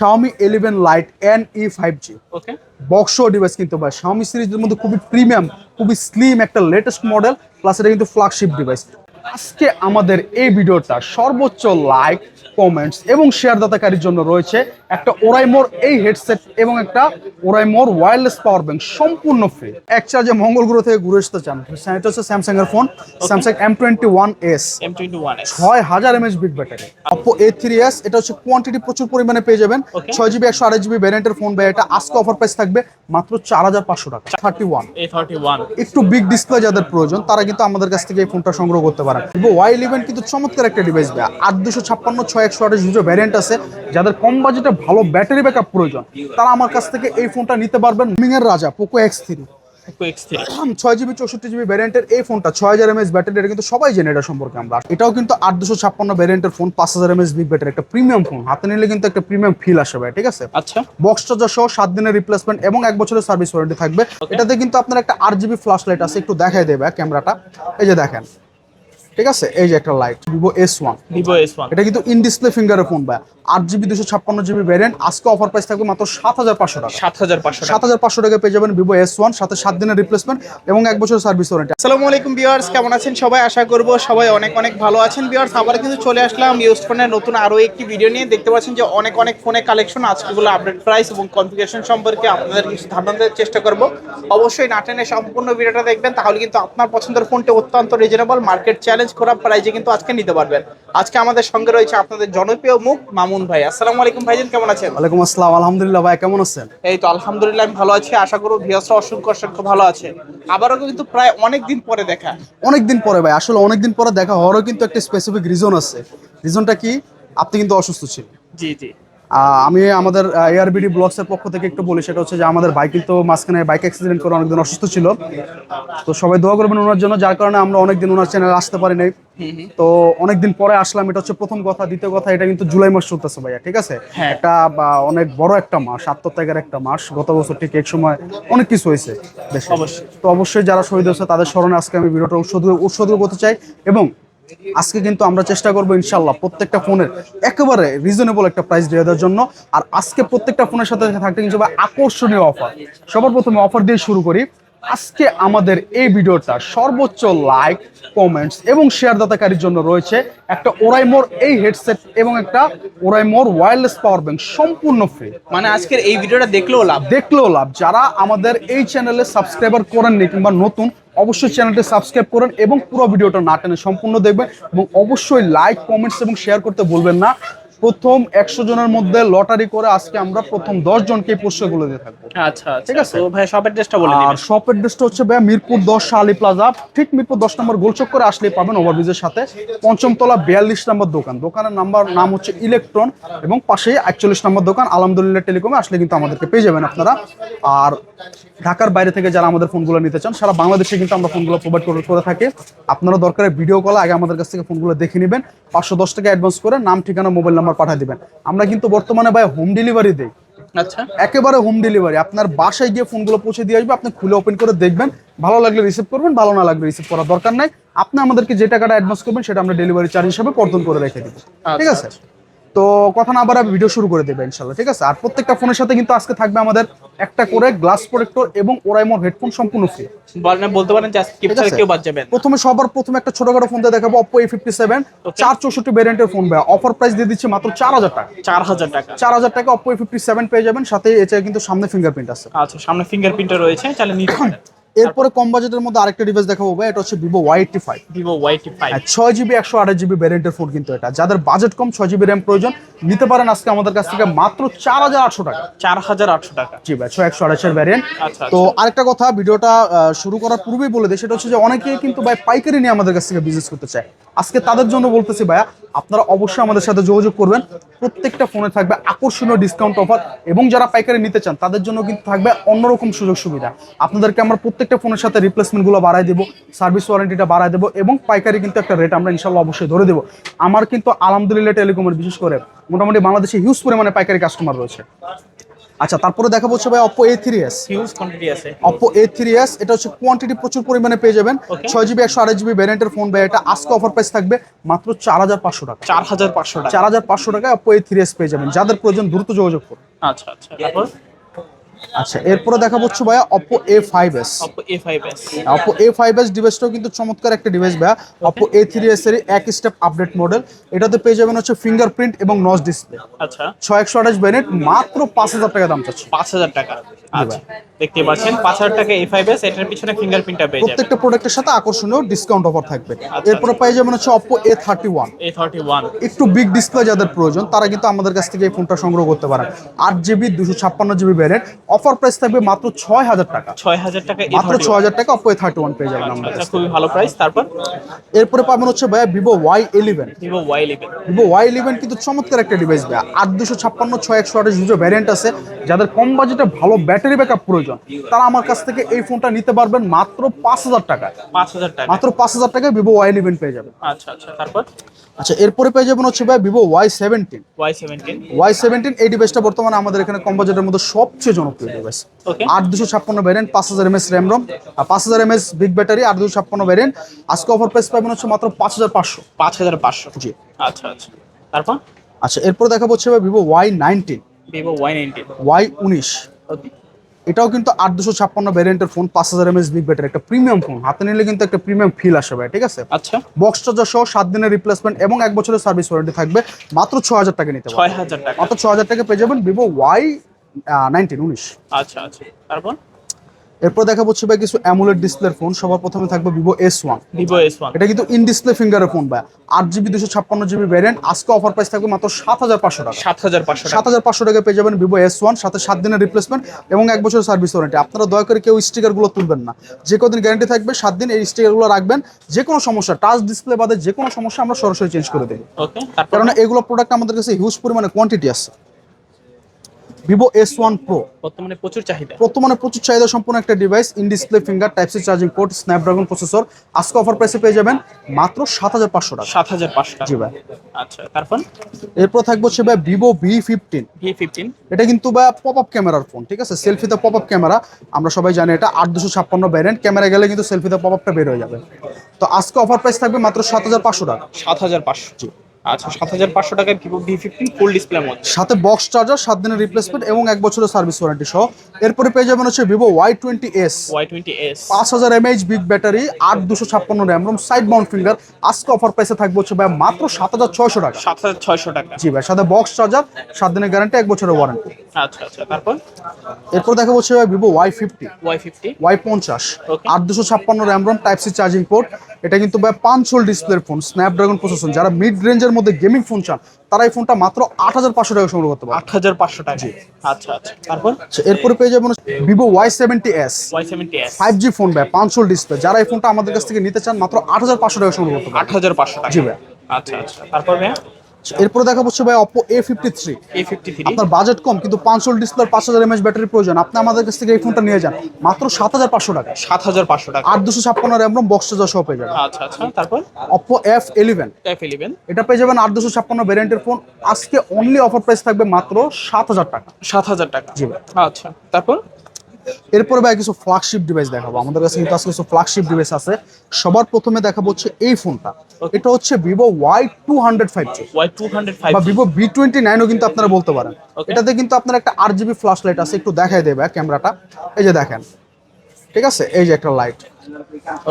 Xiaomi 11 Lite NE 5G okay box device কিন্তু ভাই Xiaomi সিরিজের মধ্যে খুবই প্রিমিয়াম খুবই স্লিম একটা লেটেস্ট মডেল প্লাস এটা কিন্তু ফ্ল্যাগশিপ ডিভাইস আজকে আমাদের এই ভিডিওটা সর্বোচ্চ লাইক কমেন্টস এবং শেয়ার দাতাকারীর জন্য রয়েছে একটা ওরাইমোর এই হেডসেট এবং একটা ওরাইমোর ওয়্যারলেস পাওয়ার ব্যাংক সম্পূর্ণ ফ্রি এক চার্জে মঙ্গল গ্রহ থেকে ঘুরে আসতে চান। এটা হচ্ছে স্যামসাং এর phone Samsung M twenty one S M twenty one ছয় হাজার MH big battery Oppo A three S এটা হচ্ছে কোয়ান্টিটি প্রচুর পরিমাণে পেয়ে যাবেন। ছয় জিবি একশো আড়াই জিবি ভ্যারিয়েন্টের ফোন ভাই এটা আজকে অফার প্রাইস থাকবে মাত্র চার হাজার পাঁচশো টাকা। থার্টি ওয়ান একটু বিগ ডিসপ্লে যাদের প্রয়োজন তারা কিন্তু আমাদের কাছ থেকে এই ফোনটা সংগ্রহ করতে পারেন ওয়াই ইলেভেন কিন্তু চমৎকার একটা ডিভাইস ভাই আট দুশো ছাপ্পান্ন ছয় একশো আঠাশ দুটো ভ্যারিয়েন্ট আছে। যাদের কম বাজেটে ভালো ব্যাটারি ব্যাকআপ প্রয়োজন তারা আমার কাছ থেকে এই ফোনটা নিতে পারবেন মিং এর রাজা Poco X three Poco X three ছয় জিবি চৌষট্টি জিবি ভ্যারিয়েন্টের এই ফোনটা ছয় হাজার এমএস ব্যাটারি এটা কিন্তু সবাই জেনে এটা সম্পর্কে আমরা। এটাও কিন্তু আট দুশো ছাপ্পান্ন ভ্যারিয়েন্টের ফোন পাঁচ হাজার এমএস বিগ ব্যাটারি একটা প্রিমিয়াম ফোন হাতে নিলে কিন্তু একটা প্রিমিয়াম ফিল আসে ভাই ঠিক আছে? আচ্ছা। বক্স চার্জার সহ সাত দিনের রিপ্লেসমেন্ট এবং এক বছরের সার্ভিস ওয়ারেন্টি থাকবে। এটাতে কিন্তু আপনার একটা আট জিবি ফ্ল্যাশ লাইট আছে একটু দেখাই দেবে ক্যামেরাটা এই যে দেখেন। ঠিক আছে? এই যে একটা lite Vivo S one Vivo S one এটা কিন্তু ইন ডিসপ্লে ফিঙ্গারের ফোন ভাই আট জিবি দুশো ছাপ্পান্ন জিবি ভ্যারিয়েন্ট আজকে অফার প্রাইস থাকবে মাত্র সাত হাজার পাঁচশো টাকা। সাত হাজার পাঁচশো সাত হাজার পাঁচশো টাকা পেয়ে যাবেন ভিভো এস ওয়ান সাথে সাত দিনের রিপ্লেসমেন্ট এবং এক বছর সার্ভিস ওয়ারেন্টি আসসালামু আলাইকুম ভিউয়ার্স কেমন আছেন সবাই? আশা করব সবাই অনেক অনেক ভালো আছেন। ভিউয়ার্স আবার কিন্তু চলে আসলাম ইউজ ফোনের নতুন আরও একটি ভিডিও নিয়ে। দেখতে পাচ্ছেন যে অনেক অনেক ফোনের কালেকশন আজকেগুলো আপডেট প্রাইস এবং কনফিগারেশন সম্পর্কে আপনাদের কিছু ধারণা দেওয়ার চেষ্টা করব। অবশ্যই নাটেনের সম্পূর্ণ ভিডিওটা দেখবেন তাহলে কিন্তু আপনার পছন্দের ফোনটি অত্যন্ত রিজনেবল মার্কেট চ্যালেঞ্জ করা প্রাইজে কিন্তু আজকে নিতে পারবেন। আজকে আমাদের সঙ্গে রয়েছে আপনাদের জনপ্রিয় মুখ মামুন ভাই। আসসালামু আলাইকুম ভাইজান কেমন আছেন? ওয়ালাইকুম আসসালাম আলহামদুলিল্লাহ ভাই কেমন আছেন? এই তো আলহামদুলিল্লাহ আমি ভালো আছি। আশা করব ভিউয়ার্সরা অসংখ্য অসংখ্য ভালো আছে। আবারও কিন্তু প্রায় অনেক দিন পরে দেখা। অনেকদিন পরে ভাই আসলে অনেকদিন পরে দেখা হওয়ারও কিন্তু একটা স্পেসিফিক রিজন আছে। রিজনটা কি? আপনি কিন্তু অসুস্থ ছিলেন। জি জি। আমি আমাদের এআরবিডি ব্লগসের পক্ষ থেকে একটু বলি সেটা হচ্ছে যে আমাদের বাইক কিন্তু মাঝখানে বাইক অ্যাক্সিডেন্ট করে অনেকদিন অসুস্থ ছিল। তো সবাই দোয়া করবেন ওনার জন্য যার কারণে আমরা অনেকদিন ওনার চ্যানেলে আসতে পারি নাই। তো অনেকদিন পরে আসলাম এটা হচ্ছে প্রথম কথা। দ্বিতীয় কথা এটা কিন্তু জুলাই মাস চলতেছে ভাইয়া ঠিক আছে? হ্যাঁ। একটা বা, অনেক বড় একটা মাস আত্মত্যাগের একটা মাস। গত বছর ঠিক এক সময় অনেক কিছু হয়েছে। তো অবশ্যই যারা শহীদ হয়েছে তাদের স্মরণে আজকে আমি ভিডিওটা উৎসর্গ উৎসর্গ করতে চাই। এবং আজকে কিন্তু আমরা চেষ্টা করব ইনশাল্লাহ প্রত্যেকটা ফোনের একেবারে রিজনেবল একটা প্রাইস দিয়ে দেওয়ার জন্য। আর আজকে প্রত্যেকটা ফোনের সাথে থাকতে কিন্তু আকর্ষণীয় অফার সবার প্রথমে অফার দিয়ে শুরু করি। আজকে আমাদের এই ভিডিওটা সর্বোচ্চ লাইক কমেন্টস এবং শেয়ার দাতাকারীর জন্য রয়েছে একটা ওরাইমোর এই হেডসেট এবং একটা ওরাইমোর ওয়্যারলেস পাওয়ার ব্যাংক সম্পূর্ণ ফ্রি মানে আজকের এই ভিডিওটা দেখলেও লাভ। দেখলেও লাভ। যারা আমাদের এই চ্যানেলে সাবস্ক্রাইবার করেননি কিংবা নতুন অবশ্যই চ্যানেলটি সাবস্ক্রাইব করেন এবং পুরো ভিডিওটা না টেনে সম্পূর্ণ দেখবেন এবং অবশ্যই লাইক কমেন্টস এবং শেয়ার করতে ভুলবেন না। প্রথম একশো জনের মধ্যে লটারি করে আজকে আমরা প্রথম দশ জনকে পুরস্কারগুলো দিয়ে থাকব। আচ্ছা ঠিক আছে। ভাই সব অ্যাড্রেসটা বলে আর দিবেন শপ অ্যাড্রেসটা হচ্ছে ভাইয়া মিরপুর দশ শালি প্লাজা ঠিক মিরপুর দশ নম্বর গোলচক করে আসলেই পাবেন ওভারব্রিজের সাথে। পঞ্চম তলা বিয়াল্লিশ নম্বর দোকান। দোকানের নাম্বার নাম হচ্ছে ইলেকট্রন এবং পাশেই একচল্লিশ নম্বর দোকান আলহামদুলিল্লাহ টেলিকমে আসলে কিন্তু আমাদেরকে পেয়ে যাবেন আপনারা। আর ঢাকার বাইরে থেকে যারা আমাদের ফোনগুলো নিতে চান সারা বাংলাদেশে কিন্তু আমরা ফোনগুলো প্রোভাইড করে করে থাকি। আপনারা দরকারে ভিডিও কল আগে আমাদের কাছ থেকে ফোনগুলো দেখে নেবেন। পাঁচশো দশ টাকা অ্যাডভান্স করে নাম ঠিকানা মোবাইল নাম্বার পাঠিয়ে দিবেন। আমরা কিন্তু বর্তমানে ভাই হোম ডেলিভারি দিই। আচ্ছা। একেবারে হোম ডেলিভারি আপনার বাসায় গিয়ে ফোনগুলো পৌঁছে দিয়ে আসবে আপনি খুলে ওপেন করে দেখবেন। ভালো লাগলে রিসিভ করবেন ভালো না লাগলে রিসিভ করার দরকার নাই। আপনি আমাদেরকে যে টাকাটা অ্যাডভান্স করবেন সেটা আমরা ডেলিভারি চার্জ হিসাবে কর্তন করে রেখে দিব ঠিক আছে? তো কথা না আবার ভিডিও শুরু করে দেবে ইনশাল্লাহ ঠিক আছে? আর প্রত্যেকটা ফোনের সাথে কিন্তু আজকে থাকবে আমাদের একটা করে গ্লাস প্রোটেক্টর এবং ওরাইমোর হেডফোন সম্পূর্ণ ফ্রি বলতে পারেন? কেউ বাদ যাবেন প্রথমে সবার প্রথমে একটা ছোটখাটো ফোন দিয়ে দেখাবো অপো এ ফিফটি সেভেন চার চৌষট্টি ভ্যারিয়েন্টের ফোন ভাই। অফার প্রাইস দিয়ে দিচ্ছে মাত্র চার হাজার টাকা। চার হাজার টাকা। চার হাজার টাকা অপো এ ফিফটি সেভেন পেয়ে যাবেন সাথে এছাড়া কিন্তু সামনে ফিঙ্গারপ্রিন্ট আছে। আচ্ছা সামনে ফিঙ্গারপ্রিন্টটা রয়েছে তাহলে নিতে এরপরে কম বাজেটের মধ্যে আরেকটা ডিভাইস দেখাবো ভাই এটা হচ্ছে Vivo Y eighty five Vivo Y eighty five ছয় জিবি একশো আঠাশ জিবি ভ্যারিয়েন্টের ফোন কিন্তু এটা। যাদের বাজেট কম ছয় জিবি র্যাম প্রয়োজন নিতে পারেন আজকে আমাদের কাছ থেকে মাত্র চার হাজার আটশো টাকা। চার হাজার আটশো টাকা। জি ভাই ছয় একশো আঠাশের ভ্যারিয়েন্ট আচ্ছা, তো আরেকটা কথা ভিডিওটা শুরু করার পূর্বেই বলে দিই সেটা হচ্ছে যে অনেকেই কিন্তু ভাই পাইকারি নিয়ে আমাদের কাছ থেকে বিজনেস করতে চায়। আজকে তাদের জন্য বলতেছি ভাইয়া আপনারা অবশ্যই আমাদের সাথে যোগাযোগ করবেন। প্রত্যেকটা ফোনে থাকবে আকর্ষণীয় ডিসকাউন্ট অফার এবং যারা পাইকারি নিতে চান তাদের জন্য কিন্তু থাকবে অন্যরকম সুযোগ সুবিধা। আপনাদেরকে আমরা প্রত্যেকটা ফোনের সাথে রিপ্লেসমেন্টগুলো বাড়াই দেবো সার্ভিস ওয়ারেন্টিটা বাড়াই দেবো এবং পাইকারি কিন্তু একটা রেট আমরা ইনশাল্লাহ অবশ্যই ধরে দেবো। আমার কিন্তু আলহামদুলিল্লাহ টেলিকমের বিশেষ করে মোটামুটি বাংলাদেশে হিউজ পরিমাণে পাইকারি কাস্টমার রয়েছে। আচ্ছা তারপরে দেখাবো হচ্ছে ভাই Oppo A three S huge quantity আছে। অপো এ থ্রি এস এটা হচ্ছে কোয়ান্টিটি প্রচুর পরিমাণে পেয়ে যাবেন। ছয় জিবি একশো আড়াই জিবি ভ্যারিয়েন্টের ফোন ভাই এটা আজকে অফার প্রাইস থাকবে মাত্র চার হাজার পাঁচশো টাকা। চার হাজার পাঁচশো টাকা। চার হাজার পাঁচশো টাকায় অপো এ থ্রি এস পেয়ে যাবেন। যাদের প্রয়োজন দ্রুত যোগাযোগ করুন। আচ্ছা আচ্ছা। আচ্ছা এরপরে দেখা হচ্ছে ভাইয়া Oppo A five S Oppo A five S Oppo A five S ডিভাইসটাও কিন্তু চমৎকার একটা ডিভাইস ভাইয়া। অপো এ থ্রি এস এর এক স্টেপ আপডেট মডেল এটাতে পেয়ে যাবেন হচ্ছে ফিঙ্গারপ্রিন্ট এবং নচ ডিসপ্লে আচ্ছা। ছয় একশো আঠাশ ভ্যারিয়েন্ট মাত্র পাঁচ হাজার টাকা দাম চাচ্ছে। পাঁচ হাজার টাকা। আচ্ছা। দেখতে পাচ্ছেন পাঁচ হাজার টাকা এ ফাইভ এস এটার পিছনে ফিঙ্গারপ্রিন্টটা পেয়ে যাবেন। প্রত্যেকটা প্রোডাক্টের সাথে আকর্ষণীয় ডিসকাউন্ট অফার থাকবে। আচ্ছা। এরপরে পেয়ে যাবেন হচ্ছে এ থার্টি ওয়ান একটু বিগ ডিসপ্লে যাদের প্রয়োজন তারা কিন্তু আমাদের কাছ থেকে এই ফোনটা সংগ্রহ করতে পারেন। আট জিবি দুশো ছাপ্পান্ন জিবি ভ্যারিয়েন্ট অফার প্রাইস থাকবে মাত্র ছয় হাজার টাকা। ছয় হাজার টাকা মাত্র ছয় হাজার টাকা থার্টি ওয়ান পেয়ে যাবেন আচ্ছা আমাদের আচ্ছা খুবই ভালো প্রাইস তারপর? এরপরে পাবেন হচ্ছে ভাইয়া Vivo Y eleven Vivo Y eleven কিন্তু চমৎকার একটা ডিভাইস ভাইয়া। আট দুশো ছাপ্পান্ন ছয় একশো আঠাশ ভ্যারিয়েন্ট আছে। যাদের কম বাজেটে ভালো ব্যাটারি ব্যাকআপ প্রয়োজন। তারা আমার কাছ থেকে এই ফোনটা নিতে পারবেন মাত্র পাঁচ হাজার টাকায়। পাঁচ হাজার টাকা মাত্র পাঁচ হাজার টাকায় ভিভো ওয়াই ইলেভেন পেয়ে যাবেন। আচ্ছা আচ্ছা তারপর? আচ্ছা এরপরে পেয়ে যাবেন হচ্ছে ভাই Vivo Y seventeen Y seventeen Y seventeen এই ডিভাইসটা বর্তমানে আমাদের এখানে কম বাজেটের মধ্যে সবচেয়ে জনপ্রিয় ডিভাইস ওকে আট দুশো ছাপ্পান্ন ভ্যারিয়েন্ট পাঁচ হাজার এমএস র্যাম রম আর পাঁচ হাজার এমএস বিগ ব্যাটারি আট দুশো ছাপ্পান্ন ভ্যারিয়েন্ট আজকে অফার প্রাইস পাবেন হচ্ছে মাত্র পাঁচ হাজার পাঁচশো। পাঁচ হাজার পাঁচশো। জি। আচ্ছা আচ্ছা। তারপর? আচ্ছা এরপর দেখাবো হচ্ছে ভাই Vivo Y nineteen Vivo Y nineteen Y উনিশ। ওকে এটাও কিন্তু আট দুশো ছাপ্পান্ন ভ্যারিয়েন্টের ফোন পাঁচ হাজার এমএস বিগ ব্যাটারি একটা প্রিমিয়াম ফোন হাতে নিলে কিন্তু একটা প্রিমিয়াম ফিল আসে ভাই ঠিক আছে? আচ্ছা। বক্স চার্জার সহ সাত দিনের রিপ্লেসমেন্ট এবং এক বছরের সার্ভিস ওয়ারেন্টি থাকবে মাত্র ছ হাজার টাকা নিতে ছয় হাজার টাকা। মাত্র ছ হাজার টাকা পেয়ে যাবেন ভিভো ওয়াই নাইনটিন উনিশ। আচ্ছা আচ্ছা। তারপর? এরপর দেখা হচ্ছে ভাই কিছু অ্যামুলেট ডিসপ্লের ফোন সবার প্রথমে থাকবে Vivo S one Vivo S one এটা কিন্তু ইন ডিসপ্লে ফিঙ্গারের ফোন ভাই। আট জিবি দুশো ছাপ্পান্ন জিবি ভ্যারিয়েন্ট আজকে অফার প্রাইস থাকবে মাত্র সাত হাজার পাঁচশো টাকা। সাত হাজার পাঁচশো সাত হাজার পাঁচশো টাকা পেয়ে যাবেন ভিভো এস ওয়ান সাথে সাত দিনের রিপ্লেসমেন্ট এবং এক বছর সার্ভিস ওয়ারেন্টি আপনারা দয়া করে কেউ স্টিকারগুলো তুলবেন না। যে কদিন গ্যারান্টি থাকবে সাত দিন এই স্টিকারগুলো রাখবেন। যে কোনো সমস্যা টাচ ডিসপ্লে বাদে যে কোনো সমস্যা আমরা সরাসরি চেঞ্জ করে দেবো। কারণ এগুলো প্রোডাক্ট আমাদের কাছে হিউজ পরিমাণে কোয়ান্টিটি আছে। ভিভো এস ওয়ান প্রো বর্তমানে প্রচুর চাহিদা। বর্তমানে প্রচুর চাহিদা সম্পন্ন একটা device in display finger type C charging port Snapdragon processor আজকে অফার প্রাইসে পেয়ে যাবেন মাত্র সাত হাজার পাঁচশো টাকা। সাত হাজার পাঁচশো টাকা। জি ভাই। আচ্ছা তারপর? এরপর থাকব হচ্ছে ভাই Vivo V fifteen V fifteen এটা কিন্তু বা পপ আপ ক্যামেরার ফোন ঠিক আছে? সেলফিতে পপ আপ ক্যামেরা আমরা সবাই জানি এটা আট দুশো ছাপ্পান্ন ভ্যারিয়েন্ট ক্যামেরা গেলে কিন্তু সেলফিতে পপ আপটা বের হয়ে যাবে। তো আজকে অফার প্রাইস থাকবে মাত্র সাত হাজার পাঁচশো টাকা। সাত হাজার পাঁচশো। আচ্ছা সাত হাজার পাঁচশো টাকায় Vivo V fifteen full display মধ্যে। সাথে বক্স চার্জার সাত দিনের রিপ্লেসমেন্ট এবং এক বছরের সার্ভিস ওয়ারেন্টি সহ। এরপরে পেয়ে যাবেন হচ্ছে Vivo Y twenty S Y twenty S পাঁচ হাজার এমএইচ বিগ ব্যাটারি আট দুশো ছাপ্পান্ন RAM ROM side mount finger আজকে অফার প্রাইসে থাকবে হচ্ছে ভাই মাত্র সাত হাজার ছয়শো টাকা। সাত হাজার ছয়শো টাকা। জি ভাই সাথে বক্স চার্জার সাত দিনের গ্যারান্টি এক বছরের ওয়ারেন্টি আচ্ছা আচ্ছা তারপর? এরপর দেখা হচ্ছে ভাই Vivo Y fifty Y fifty Y পঞ্চাশ. আট দুশো ছাপ্পান্ন RAM ROM type C charging port এটা কিন্তু ভাই পাঁচ হোল ডিসপ্লের ফোন স্ন্যাপড্রাগন প্রসেসর যারা মিড রেঞ্জের মধ্যে গেমিং ফোন চান তারা এই ফোনটা মাত্র আট হাজার পাঁচশো টাকা সংগ্রহ করতে পারে আট হাজার পাঁচশো টাকা। আচ্ছা আচ্ছা। তারপর? এরপরে পেয়ে যাবেন Vivo Y seventy S Y seventy S five G phone ভাই পাঁচশো ডিসপ্লে যারা এই ফোনটা আমাদের কাছ থেকে নিতে চান মাত্র আট হাজার পাঁচশো টাকা সংগ্রহ করতে পারে আট হাজার পাঁচশো টাকা। জি ভাই। আচ্ছা আচ্ছা। তারপর ভাইয়া? এরপরে দেখা হচ্ছে ভাই অপো এ ফিফটি থ্রি আপনার বাজেট কম কিন্তু পাঁচশো ডিসপ্লে পাঁচ হাজার এমএচ ব্যাটারি প্রয়োজন। আপনি আমাদের কাছ থেকে এই ফোনটা নিয়ে যান। মাত্র সাত হাজার পাঁচশো টাকা। সাত হাজার পাঁচশো টাকা। আট দুশো ছাপ্পান্ন র্যাম রোম বক্স চার্জার সহ পেয়ে যাবেন। আচ্ছা আচ্ছা। তারপর? Oppo F eleven F eleven এটা পেয়ে যাবেন আট দুশো ছাপ্পান্ন ভ্যারিয়েন্টের ফোন আজকে অনলি অফার প্রাইস থাকবে মাত্র সাত হাজার টাকা। সাত হাজার টাকা। জি আচ্ছা। তারপর? এরপরে ভাই কিছু ফ্ল্যাগশিপ ডিভাইস দেখাবো। আমাদের কাছে কিন্তু আজকে কিছু ফ্ল্যাগশিপ ডিভাইস আছে। সবার প্রথমে দেখাবো হচ্ছে এই ফোনটা। এটা হচ্ছে Vivo Y two hundred five G Y two hundred five বা ভিভো বি টোয়েন্টি নাইনও কিন্তু আপনারা বলতে পারেন। এটাতে কিন্তু আপনার একটা আট জিবি ফ্ল্যাশ লাইট আছে একটু দেখাই দেবে ক্যামেরাটা। এই যে দেখেন। ঠিক আছে? এই যে একটা লাইট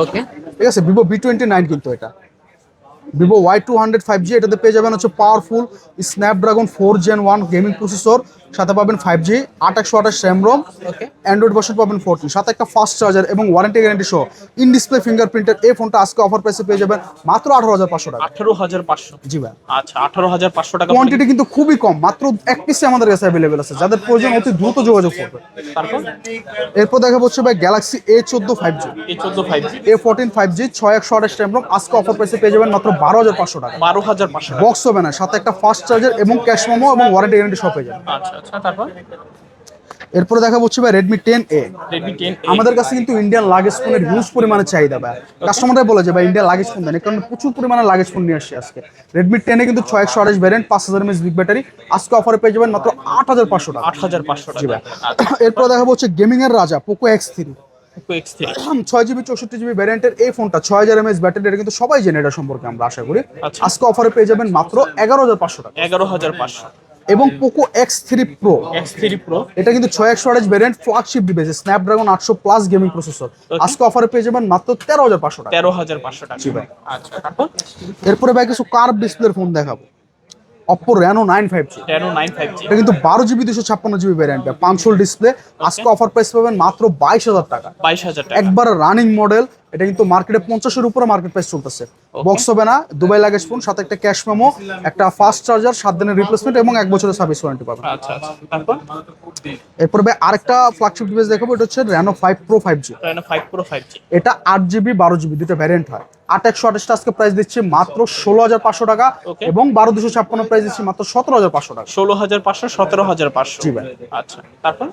ওকে ঠিক আছে? ভিভো বি টোয়েন্টি নাইন কিন্তু এটা। Vivo Y two hundred five G এটাতে পেয়ে যাবেন হচ্ছে powerful Snapdragon four gen one gaming processor সাথে পাবেন ফাইভ জি আট একশো আঠাশ র্যাম রোম অ্যান্ড্রয়েড ভার্সন পাবেন ফোরটিন সাথে একটা ফাস্ট চার্জার এবং ওয়ারেন্টি গ্যারান্টি সহ। ইন ডিসপ্লে ফিঙ্গারপ্রিন্টের এই ফোনটা আজকে অফার প্রাইসে পেয়ে যাবেন মাত্র আঠারো হাজার পাঁচশো টাকা। আঠারো হাজার পাঁচশো। জি ভাই। আচ্ছা আঠারো হাজার পাঁচশো টাকা কোয়ান্টিটি কিন্তু খুবই কম মাত্র এক পিসে আমাদের কাছে অ্যাভেলেবেল আছে। যাদের প্রয়োজন অতি দ্রুত যোগাযোগ করবে। তারপর? এরপর দেখা হচ্ছে ভাই গ্যালাক্সি এ চোদ্দ ফাইভ জি এই চোদ্দ five G A fourteen five G ছয় একশো আঠাশ র্যাম রোম আজকে অফার প্রাইসে পেয়ে যাবেন মাত্র বারো হাজার পাঁচশো টাকা। বারো হাজার পাঁচশো বক্স হবে না সাথে একটা ফাস্ট চার্জার এবং ক্যাশ মোমো এবং ওয়ারেন্টি গ্যারান্টি সব পেয়ে যাবেন। আচ্ছা। আচ্ছা তারপর? এরপরে দেখা হচ্ছে ভাই রেডমি টেন এ আমাদের কাছে কিন্তু ইন্ডিয়ান লাগেজ ফোনের হিউজ পরিমাণে চাহিদা ভাই। কাস্টমাররাই বলে যে ভাই ইন্ডিয়ান লাগেজ ফোন দেন কারণ প্রচুর পরিমাণে লাগেজ ফোন নিয়ে আসছে আজকে। রেডমি টেনে কিন্তু ছয় একশো আঠাশ ভ্যারিয়েন্ট পাঁচ হাজার এমএস বিগ ব্যাটারি আজকে অফারে পেয়ে যাবেন মাত্র আট হাজার পাঁচশো টাকা। আট হাজার পাঁচশো টাকা। আচ্ছা। এরপর দেখা হচ্ছে গেমিং এর রাজা পোকো এক্স থ্রি ছয় জিবি চৌষট্টি জিবি ভ্যারিয়েন্টের এই ফোনটা ছয় হাজার এমএস ব্যাটারি এটা কিন্তু সবাই জেনে এটা সম্পর্কে আমরা আশা করি। আচ্ছা। আজকে অফারে পেয়ে যাবেন মাত্র এগারো হাজার পাঁচশো টাকা। এগারো হাজার পাঁচশো। এবং Poco X three pro X three pro এটা কিন্তু ছয় একশো আঠাশ ভ্যারিয়েন্ট ফ্ল্যাগশিপ ডিভাইস স্ন্যাপড্রাগন আটশো প্লাস গেমিং প্রসেসর আজকে অফারে পেয়ে যাবেন মাত্র তেরো হাজার পাঁচশো টাকা। তেরো হাজার পাঁচশো টাকা। জি ভাই। আচ্ছা তারপর? এরপরে ভাই কিছু কার্ভ ডিসপ্লের ফোন দেখাবো। Oppo Reno nine five G টেনো nine five G এটা কিন্তু বারো জিবি দুশো ছাপ্পান্ন জিবি ভ্যারিয়েন্ট পাঁচশোল ডিসপ্লে আজকে অফার প্রাইস পাবেন মাত্র বাইশ হাজার টাকা। বাইশ হাজার টাকা। একবার রানিং মডেল এটা কিন্তু মার্কেটে পঞ্চাশের উপরে মার্কেট প্রাইস চলতেছে। বক্স হবে না দুবাই লাগেজ ফোন সাথে একটা ক্যাশ মেমো একটা ফাস্ট চার্জার সাত দিনের রিপ্লেসমেন্ট এবং এক বছরের সার্ভিস ওয়ারেন্টি পাবেন। আচ্ছা আচ্ছা। এরপর ভাই আরেকটা ফ্ল্যাগশিপ ডিভাইস দেখাবো এটা হচ্ছে Reno five pro five G five pro five G এটা আট জিবি বারো জিবি দুটো ভ্যারিয়েন্ট হয়। আট একশো আঠাশটা আজকে প্রাইস দিচ্ছি মাত্র ষোলো হাজার পাঁচশো টাকা এবং বারো দুশো ছাপ্পান্ন প্রাইস দিচ্ছি মাত্র সতেরো হাজার পাঁচশো টাকা। ষোলো হাজার পাঁচশো সতেরো হাজার পাঁচশো। জি ভাই। আচ্ছা তারপর?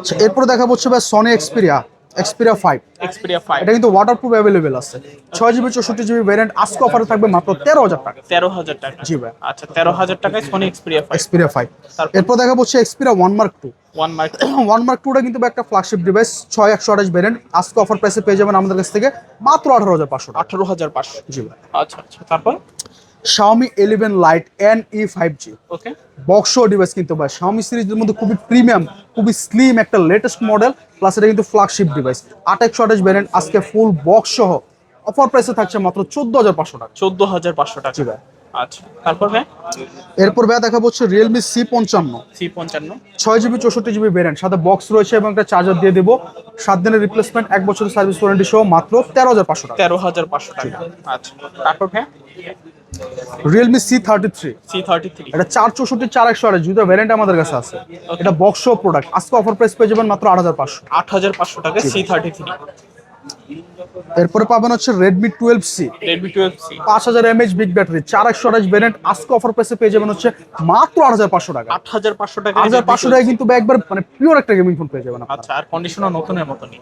আচ্ছা, এরপরে দেখা হচ্ছে ভাই Sony Xperia Xperia five Xperia five এটা কিন্তু ওয়াটারপ্রুফ অ্যাভেলেবেল আছে। ছয় জিবি চৌষট্টি জিবি ভ্যারিয়েন্ট আজকে অফারে থাকবে মাত্র তেরো হাজার টাকা। তেরো হাজার টাকা। জি ভাই। আচ্ছা তেরো হাজার টাকায় Sony Xperia five Xperia five এরপর দেখা হচ্ছে Xperia one Mark two one Mark one Mark টুটা কিন্তু একটা ফ্ল্যাগশিপ ডিভাইস ছয় একশো আঠাশ ভ্যারিয়েন্ট আজকে অফার প্রাইসে পেয়ে যাবেন আমাদের কাছ থেকে মাত্র আঠারো হাজার পাঁচশো আঠারো হাজার পাঁচশো। জি ভাই। আচ্ছা আচ্ছা তারপর? Lite N E five G okay box device কিন্তু ভাই শাওমি সিরিজের মধ্যে খুবই প্রিমিয়াম খুবই স্লিম একটা লেটেস্ট মডেল প্লাস এটা কিন্তু ফ্ল্যাগশিপ ডিভাইস আট একশো আঠাশ ভ্যারিয়েন্ট আজকে ফুল বক্স সহ। অফার প্রাইসে থাকছে মাত্র চোদ্দ হাজার পাঁচশো টাকা। চোদ্দ হাজার পাঁচশো টাকা। জি ভাই। আচ্ছা তারপর ভাই? এরপর ভাই দেখা হচ্ছে রিয়েলমি সি পঞ্চান্ন। সি পঞ্চান্ন। ছয় জিবি চৌষট্টি জিবি ভ্যারিয়েন্ট সাথে বক্স রয়েছে এবং একটা চার্জার দিয়ে দেবো। সাত দিনের রিপ্লেসমেন্ট এক বছরের সার্ভিস ওয়ারেন্টি সহ মাত্র তেরো হাজার পাঁচশো টাকা। তেরো হাজার পাঁচশো টাকা। আচ্ছা তারপর ভাই? Realme C thirty three C thirty three এটা চার চৌষট্টি চার একশো আঠাশ দুটো ভ্যারিয়েন্ট আমাদের কাছে আছে। এটা বক্স প্রোডাক্ট আজকে অফার প্রাইস পেয়ে যাবেন মাত্র আট হাজার পাঁচশো। আট হাজার পাঁচশো টাকা সি থার্টি থ্রি এরপরে পাবেন হচ্ছে Redmi twelve C Redmi twelve C পাঁচ হাজার এমএইচ বিগ ব্যাটারি চার একশো আঠাশ ভ্যারিয়েন্ট আজকে অফার প্রাইসে পেয়ে যাবেন হচ্ছে মাত্র আট হাজার পাঁচশো টাকা। আট হাজার পাঁচশো টাকা আট হাজার পাঁচশো টাকা কিন্তু একবার মানে পিওর একটা গেমিং ফোন পেয়ে যাবেন আচ্ছা আর কন্ডিশনার নতুনের মতনই।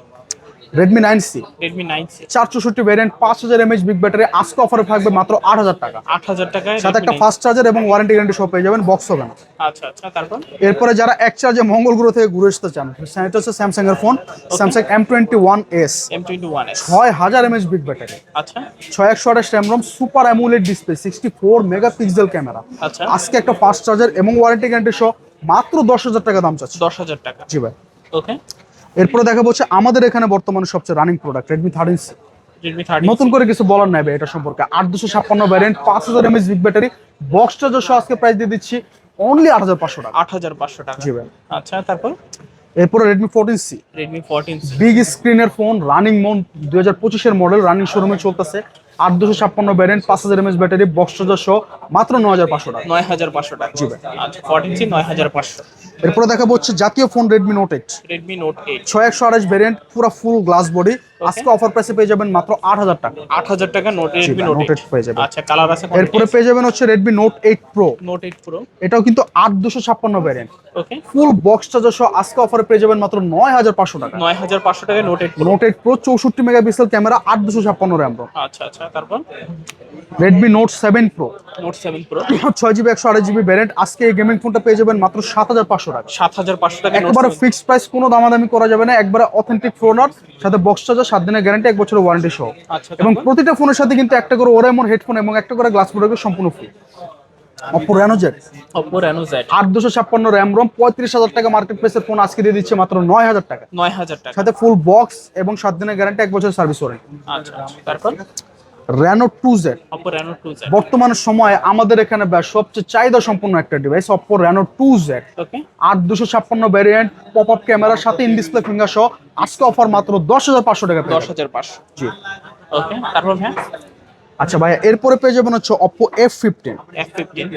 Redmi nine C Redmi nine C চার চৌষট্টি ভ্যারিয়েন্ট পাঁচ হাজার এমএইচ বিগ ব্যাটারি আজকে অফারে থাকবে মাত্র আট হাজার টাকা। আট হাজার টাকায় সাথে একটা Redmi 9C ফাস্ট চার্জার এবং ওয়ারেন্টি গ্যারান্টি সব পেয়ে যাবেন বক্স হবে না আচ্ছা আচ্ছা তারপর? এরপরে যারা এক চার্জে মঙ্গল গ্রহ থেকে ঘুরে আসতে চান হচ্ছে স্যামসাং এর phone Samsung M twenty one S M twenty one S ছয় হাজার এমএইচ বিগ ব্যাটারি আচ্ছা। ছয় একশো আঠাশ RAM ROM super AMOLED display sixty four mega pixel camera আচ্ছা। আজকে একটা ফাস্ট চার্জার এবং ওয়ারেন্টি গ্যারান্টি সহ মাত্র দশ হাজার টাকা দাম চাচ্ছে। দশ হাজার টাকা। জি ভাই। ওকে এরপরে দেখা হচ্ছে আমাদের এখানে বর্তমানে সবচেয়ে রানিং প্রোডাক্ট রেডমি থার্টিন নতুন করে কিছু বলার নাই এটা সম্পর্কে। আট দুশো ছাপ্পান্ন ভ্যারিয়েন্ট পাঁচ হাজার এমএস বিগ ব্যাটারি বক্সটা সহ আজকে প্রাইস দিয়ে দিচ্ছি অনলি আট হাজার পাঁচশো টাকা। আট হাজার পাঁচশো টাকা। জি ভাই। আচ্ছা তারপর? এরপরে Redmi fourteen C Redmi fourteen big স্ক্রিনের ফোন রানিং মন দুই হাজার পঁচিশের মডেল রানিং শোরুমে চলতেছে। আট দুশো ছাপ্পান্ন ভ্যারিয়েন্ট পাঁচ হাজার এমএস ব্যাটারি বক্স চার্জার সহ মাত্র ন হাজার পাঁচশো টাকা। নয় হাজার পাঁচশো টাকা। জি ভাই। আচ্ছা ফোরটিন নয় হাজার পাঁচশো। এরপরে দেখাবো হচ্ছে জাতীয় phone Redmi Note eight Redmi Note eight ছয় একশো আঠাশ ভ্যারিয়েন্ট পুরো ফুল গ্লাস বডি আজকে অফার প্রাইসে পেয়ে যাবেন মাত্র আট হাজার টাকা। আট হাজার টাকা নোট রেডমি নোট এইট পেয়ে যাবেন। আচ্ছা কালার আছে এরপরে পেয়ে যাবেন হচ্ছে Redmi Note eight pro Note eight pro এটাও কিন্তু আট দুশো ছাপ্পান্ন variant okay full box charger সহ আজকে অফারে পেয়ে যাবেন মাত্র নয় হাজার পাঁচশো টাকা। নয় হাজার পাঁচশো টাকা Note eight Note eight pro চৌষট্টি মেগাপিক্সেল ক্যামেরা আট দুশো ছাপ্পান্ন র্যাম আচ্ছা আচ্ছা। তারপর? Redmi Note seven pro Note seven pro ছয় জিবি একশো আড়াই জিবি ভ্যারিয়েন্ট আজকে এই গেমিং ফোনটা পেয়ে যাবেন মাত্র সাত হাজার পাঁচশো টাকা। সাত হাজার পাঁচশো টাকা একবারে ফিক্সড প্রাইস কোনো দামাদামি করা যাবে না। একবারে অথেন্টিক ফোনার সাথে বক্স চার্জার সাত দিনের গ্যারান্টি এক বছরের ওয়ারেন্টি সহ। আচ্ছা এবং প্রতিটা ফোনের সাথে কিন্তু একটা করে ওরাইমোর হেডফোন এবং একটা করে গ্লাস প্রোডাক্ট সম্পূর্ণ free Oppo Reno Z Oppo Reno Z আট দুশো ছাপ্পান্ন র্যাম রোম পঁয়ত্রিশ হাজার টাকা মার্কেট প্রাইসের ফোন আজকে দিয়ে দিচ্ছে মাত্র নয় হাজার টাকা। নয় হাজার টাকা। সাথে ফুল বক্স এবং সাত দিনের গ্যারান্টি এক বছরের সার্ভিস ওয়ারেন্টি আচ্ছা। তারপর? রেনো টু জেড বর্তমান সময়ে আমাদের এখানে সবচেয়ে চাহিদা সম্পন্ন একটা device Oppo Reno two Z আট দুশো ছাপ্পান্ন ভ্যারিয়েন্ট পপ আপ ক্যামেরার সাথে ইন ডিসপ্লে ফিঙ্গার সহ। আজকে অফার মাত্র দশ হাজার পাঁচশো টাকা দশ। হাজার পাঁচশো। জি। ওকে তারপর হ্যাঁ আচ্ছা ভাইয়া এরপরে পেয়ে যাবেন হচ্ছে Oppo F fifteen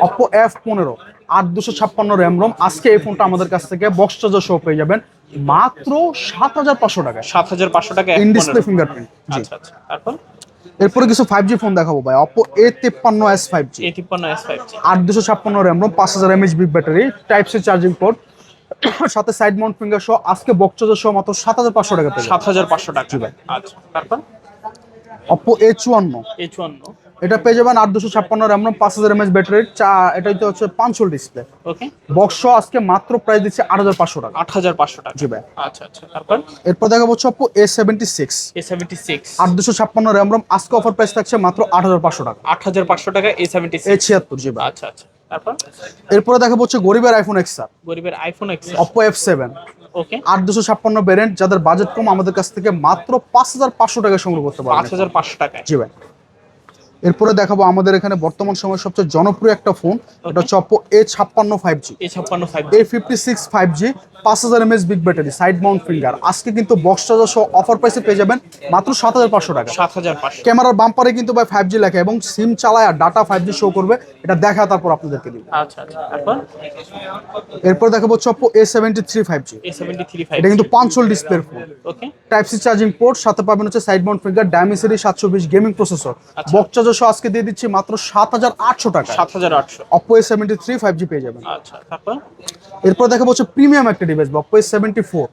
Oppo F পনেরো। আট দুশো ছাপ্পান্ন র্যাম রোম আজকে এই ফোনটা আমাদের কাছ থেকে বক্স চার্জার সহ পেয়ে যাবেন। মাত্র সাত হাজার পাঁচশো টাকা সাত হাজার পাঁচশো টাকা ইন ডিসপ্লে ফিঙ্গারপ্রিন্ট আচ্ছা আচ্ছা। তারপর? এরপরে কিছু ফাইভ জি ফোন দেখাবো ভাই। অপো এ তিপ্পান্ন এস ফাইভ জি তিপ্পান্ন এস ফাইভ জি আট দুশো ছাপ্পান্ন র্যাম রোম পাঁচ হাজার MH big battery type C charging port সাথে সাইড মাউন্ট ফিঙ্গার সহ আজকে বক্সচার্জার সহ মাত্র সাত হাজার পাঁচশো টাকা সাত হাজার পাঁচশো টাকা। আচ্ছা তারপর? অপো এ চুয়ান্ন। এ চুয়ান্ন। এটা পেয়ে যাবেন আট দুশো ছাপ্পান্ন র্যাম রম পাঁচ হাজার এমএচ ব্যাটারি। চা এটা হচ্ছে হচ্ছে পাঁচশো ডিসপ্লে। ওকে। বক্স আজকে মাত্র প্রাইস দিচ্ছে আট হাজার পাঁচশো টাকা। আট হাজার পাঁচশো টাকা। জি ভাই। আচ্ছা আচ্ছা তারপর? এরপর দেখা হচ্ছে Oppo A seventy six A seventy six আট দুশো ছাপ্পান্ন র্যাম রম আজকে অফার প্রাইস থাকছে মাত্র আট হাজার পাঁচশো টাকা। আট হাজার পাঁচশো টাকা এ সেভেন্টি এ ছিয়াত্তর জি ভাই। আচ্ছা আচ্ছা তারপর? এরপরে দেখা হচ্ছে গরিবের আইফোন এক্স আর গরিবের iPhone X Oppo F seven okay. আট দুশো ছাপ্পান্ন ভ্যারিয়েন্ট যাদের বাজেট কম আমাদের কাছ থেকে মাত্র পাঁচ হাজার পাঁচশো টাকা সংগ্রহ করতে পারবে পাঁচ হাজার পাঁচশো টাকা জি ভাই। এরপরে দেখাবো আমাদের এখানে বর্তমান সময়ের সবচেয়ে জনপ্রিয় একটা ফোন এটা হচ্ছে অপো এ ছাপ্পান্ন ফাইভ জি এ ছাপ্পান্ন five A fifty six five G পাঁচ হাজার MS big battery side mount finger আজকে কিন্তু বক্স চার্জার সহ অফার প্রাইসে পেয়ে যাবেন মাত্র সাত হাজার পাঁচশো টাকা। সাত হাজার পাঁচশো। ক্যামেরার বাম্পারে কিন্তু ভাই ফাইভ জি লেখা এবং সিম চালায় আর ডাটা ফাইভ জি শো করবে এটা দেখা তারপর আপনাদেরকে দিব। আচ্ছা আচ্ছা। এরপর দেখাবো হচ্ছে Oppo A seventy three five G এটা কিন্তু পাঁচশোল ডিসপ্লের phone type C charging port সাথে পাবেন হচ্ছে সাইড মাউন্ট ফিঙ্গার ডায়মিসিরি সাতশো বিশ গেমিং প্রসেসর। বক্স চার্জার সহ আজকে দিয়ে দিচ্ছি মাত্র সাত হাজার আটশো টাকা। সাত হাজার আটশো। Oppo A seventy three five G পেয়ে যাবেন। আচ্ছা তারপর? এরপর দেখা হচ্ছে প্রিমিয়াম একটা device Oppo S A seventy four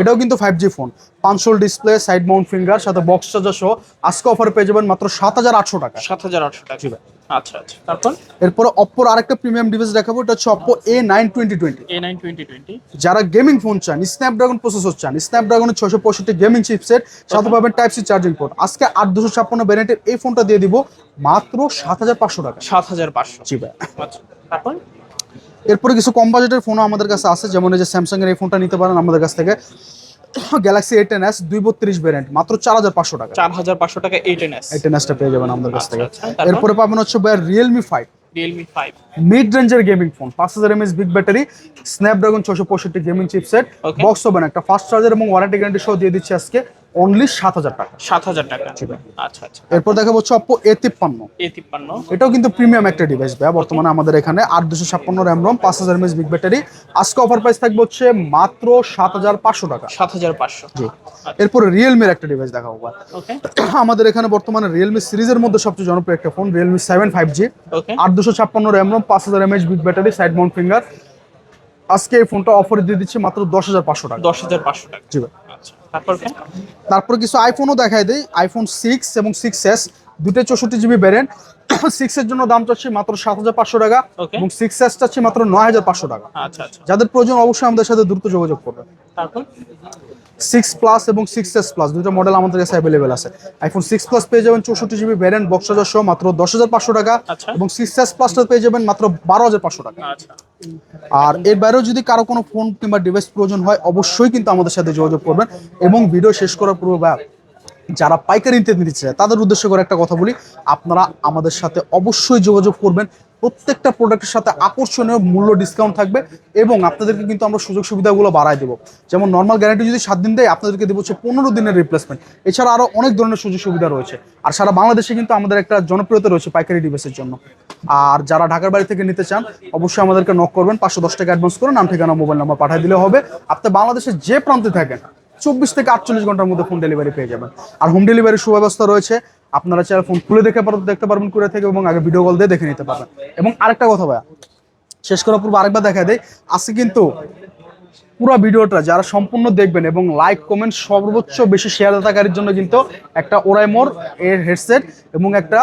এটাও কিন্তু ফাইভ জি ফোন পাঁচশোল ডিসপ্লে সাইড মাউন্ট ফিঙ্গার সাথে বক্স চার্জার সহ আজকে অফারে পেয়ে যাবেন মাত্র সাত হাজার আটশো টাকা। সাত হাজার আটশো টাকা। আচ্ছা আচ্ছা। তারপর? এরপরে অপোর আরেকটা প্রিমিয়াম ডিভাইস দেখাবো এটা হচ্ছে A nine twenty twenty A nine twenty twenty যারা গেমিং ফোন চান স্ন্যাপড্রাগন প্রসেসর চান স্ন্যাপড্রাগনের ছশো পঁয়ষট্টি গেমিং চিপসেট সাথে পাবেন টাইপ সি চার্জিং পোর্ট আজকে আট দুশো ছাপ্পান্ন এই ফোনটা দিয়ে দিব মাত্র সাত হাজার পাঁচশো টাকা। সাত হাজার পাঁচশো। জি ভাই। আচ্ছা তারপর? এরপরে কিছু কম বাজেটের ফোনও আমাদের কাছে আছে যেমন এই যে স্যামসাং এর এই ফোনটা নিতে পারেন আমাদের কাছ থেকে। গ্যালাক্সি এ টেন এস দুই বত্রিশ ভ্যারিয়েন্ট মাত্র চার হাজার পাঁচশো টাকা। চার হাজার পাঁচশো টাকা এইট এন এস এই টেন এসটা পেয়ে যাবেন আমাদের কাছ আচ্ছা, থেকে। আচ্ছা, এরপরে পাবেন হচ্ছে ভাই Realme five Realme five mid রেঞ্জের গেমিং ফোন পাঁচ হাজার এমএস বিগ ব্যাটারি স্ন্যাপড্রাগন ছশো পঁয়ষট্টি গেমিং চিপসেট বক্স হবে একটা ফাস্ট চার্জার এবং ওয়ারেন্টি গ্যারান্টি সহ দিয়ে দিচ্ছি আজকে। অনলি সাত হাজার টাকা। সাত হাজার টাকা। আচ্ছা আচ্ছা। এরপর দেখা হচ্ছে অপো এ তিপ্পান্ন। এ তিপ্পান্ন। এটাও কিন্তু প্রিমিয়াম একটা ডিভাইস ভাই বর্তমানে আমাদের এখানে আট দুশো ছাপ্পান্ন র্যাম রম পাঁচ হাজার এমএস বিগ ব্যাটারি আজকে অফার প্রাইস থাকবে হচ্ছে মাত্র সাত হাজার পাঁচশো টাকা। সাত হাজার পাঁচশো। জি। এরপরে রিয়েলমির একটা ডিভাইস ভাই। ওকে আমাদের এখানে বর্তমানে রিয়েলমি সিরিজের মধ্যে সবচেয়ে জনপ্রিয় একটা phone Realme seven five G আট দুশো ছাপ্পান্ন র্যাম রম পাঁচ হাজার MH big battery side mount finger আজকে এই ফোনটা অফারে দিয়ে দিচ্ছি মাত্র দশ হাজার পাঁচশো টাকা। দশ হাজার পাঁচশো টাকা। জি ভাই আচ্ছা তারপর কিছু আইফোনও দেখাই দেয় আইফোন সিক্স এবং সিক্স এস দুটোই চৌষট্টি জিবি ভ্যারিয়েন্ট সিক্স এর জন্য দাম চাচ্ছি মাত্র সাত হাজার পাঁচশো টাকা এবং সিক্স এস চাচ্ছি মাত্র নয় হাজার পাঁচশো টাকা। আচ্ছা আচ্ছা। যাদের প্রয়োজন অবশ্যই আমাদের সাথে দ্রুত যোগাযোগ তারপর? সিক্স প্লাস এবং সিক্স এস প্লাস দুটো মডেল আমাদের কাছে অ্যাভেলেবেল আছে। আইফোন সিক্স প্লাস পেয়ে যাবেন চৌষট্টি জিবি ভ্যারিয়েন্ট বক্স চার্জার সহ মাত্র দশ হাজার পাঁচশো টাকা আচ্ছা। এবং সিক্স এস প্লাসটা পেয়ে যাবেন মাত্র বারো হাজার পাঁচশো টাকা। আচ্ছা। আর এর বাইরেও যদি কারও কোনো ফোন কিংবা ডিভাইস প্রয়োজন হয় অবশ্যই কিন্তু আমাদের সাথে যোগাযোগ করবেন এবং ভিডিও শেষ করার পূর্বে যারা পাইকারি নিতে নিতে চায়, তাদের উদ্দেশ্য করে একটা কথা বলি। আপনারা আমাদের সাথে অবশ্যই যোগাযোগ করবেন। প্রত্যেকটা প্রোডাক্টের সাথে আকর্ষণীয় মূল্য ডিসকাউন্ট থাকবে এবং আপনাদেরকে কিন্তু আমরা সুযোগ সুবিধাগুলো বাড়ায় দেবো। যেমন নর্মাল গ্যারান্টি যদি সাত দিন দেয়, আপনাদেরকে দেবো হচ্ছে পনেরো দিনের রিপ্লেসমেন্ট এছাড়া আরও অনেক ধরনের সুযোগ সুবিধা রয়েছে। আর সারা বাংলাদেশে কিন্তু আমাদের একটা জনপ্রিয়তা রয়েছে পাইকারি ডিভাইসের জন্য। আর যারা ঢাকার বাড়ি থেকে নিতে চান, অবশ্যই আমাদেরকে নক করবেন। পাঁচশো দশ টাকা অ্যাডভান্স করে নাম, ঠিকানা মোবাইল নাম্বার পাঠিয়ে দিলে হবে। আপনি বাংলাদেশের যে প্রান্তে থাকেন চব্বিশ থেকে আটচল্লিশ ঘণ্টার মধ্যে ফোন ডেলিভারি পেয়ে যাবেন। আর হোম ডেলিভারির সুব্যবস্থা রয়েছে আপনারা চাইলে ফোন খুলে দেখে দেখতে পারবেন করে থেকে এবং আগে ভিডিও কল দিয়ে দেখে নিতে পারবেন। এবং আরেকটা কথা ভাইয়া শেষ করার পূর্বে আরেকবার দেখা দেয় আজকে কিন্তু পুরো ভিডিওটা যারা সম্পূর্ণ দেখবেন এবং লাইক কমেন্ট সর্বোচ্চ বেশি শেয়ার দাতাকারীর জন্য কিন্তু একটা ওরাইমোর এর হেডসেট এবং একটা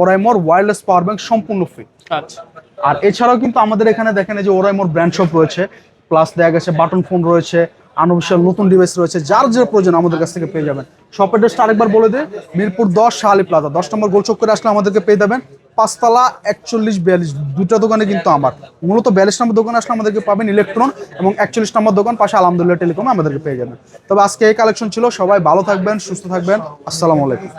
ওরাইমোর ওয়্যারলেস পাওয়ার ব্যাংক সম্পূর্ণ ফ্রি আচ্ছা। আর এছাড়াও কিন্তু আমাদের এখানে দেখেন যে ওরাইমোর ব্র্যান্ড শপ রয়েছে প্লাস দেখা গেছে বাটন ফোন রয়েছে আনবিশাল নতুন ডিভাইস রয়েছে, যার যে প্রয়োজন আমাদের কাছ থেকে পেয়ে যাবেন। শপ অ্যাড্রেসটা আরেকবার বলে দিই মিরপুর দশ, শাহালি প্লাজা দশ নম্বর গোলচক করে আসলে আমাদেরকে পেয়ে যাবেন পাঁচতলা একচল্লিশ, বিয়াল্লিশ, দুটা দোকানে কিন্তু আমার। মূলত বিয়াল্লিশ নম্বর দোকানে আসলে আমাদেরকে পাবেন ইলেকট্রন এবং একচল্লিশ নম্বর দোকান পাশে আলহামদুলিল্লাহ টেলিকমে আমাদেরকে পেয়ে যাবেন। তবে আজকে এই কালেকশন ছিল, সবাই ভালো থাকবেন, সুস্থ থাকবেন, আসসালামু আলাইকুম।